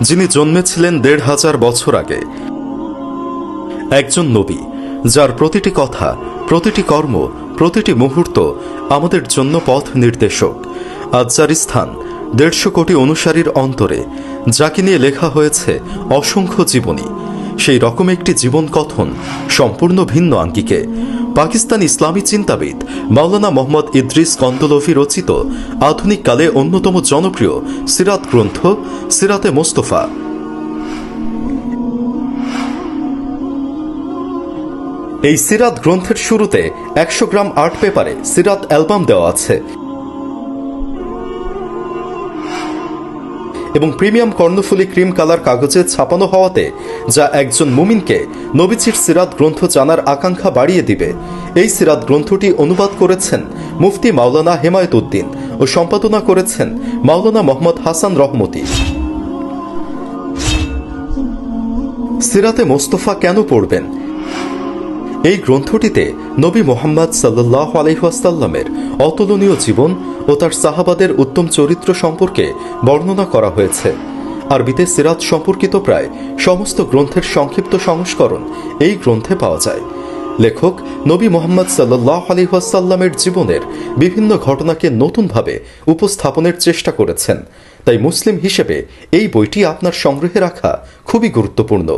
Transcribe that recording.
যিনি জন্মেছিলেন দেড় হাজার বছর আগে। একজন নবী, যার প্রতিটি কথা, প্রতিটি কর্ম, প্রতিটি মুহূর্ত আমাদের জন্য পথ নির্দেশক আজ যার স্থান দেড়শো কোটি অনুসারীর অন্তরে, যাকে নিয়ে লেখা হয়েছে অসংখ্য জীবনী। সেই রকম একটি জীবন কথন সম্পূর্ণ ভিন্ন আঙ্গিকে। পাকিস্তান ইসলামী চিন্তাবিদ মাওলানা মোহাম্মদ ইদ্রিস কন্দলভি রচিত আধুনিক কালে অন্যতম জনপ্রিয় সিরাত গ্রন্থ সিরাতে মোস্তফা। এই সিরাত গ্রন্থের শুরুতে একশো গ্রাম আর্ট পেপারে সিরাত অ্যালবাম দেওয়া আছে। এবং প্রিমিয়াম কর্ণফুলী ক্রিম কালার কাগজে ছাপানো হওয়াতে যা একজন মুমিনকে নবীজির সিরাত গ্রন্থ জানার আকাঙ্ক্ষা বাড়িয়ে দিবে। এই সিরাত গ্রন্থটি অনুবাদ করেছেন মুফতি মাওলানা হেমায়ত উদ্দিন ও সম্পাদনা করেছেন মাওলানা মোহাম্মদ হাসান রহমতি। সিরাতে মোস্তফা কেন পড়বেন? এই গ্রন্থটিতে নবী মোহাম্মদ সাল্লাহ আলহাসাল্লামের অতুলনীয় জীবন ও তার সাহাবাদের উত্তম চরিত্র সম্পর্কে বর্ণনা করা হয়েছে। আরবিতে সিরাত সম্পর্কিত প্রায় সমস্ত গ্রন্থের সংক্ষিপ্ত সংস্করণ এই গ্রন্থে পাওয়া যায়। লেখক নবী মোহাম্মদ সাল্লাহ আলহাসাল্লামের জীবনের বিভিন্ন ঘটনাকে নতুনভাবে উপস্থাপনের চেষ্টা করেছেন। তাই মুসলিম হিসেবে এই বইটি আপনার সংগ্রহে রাখা খুবই গুরুত্বপূর্ণ।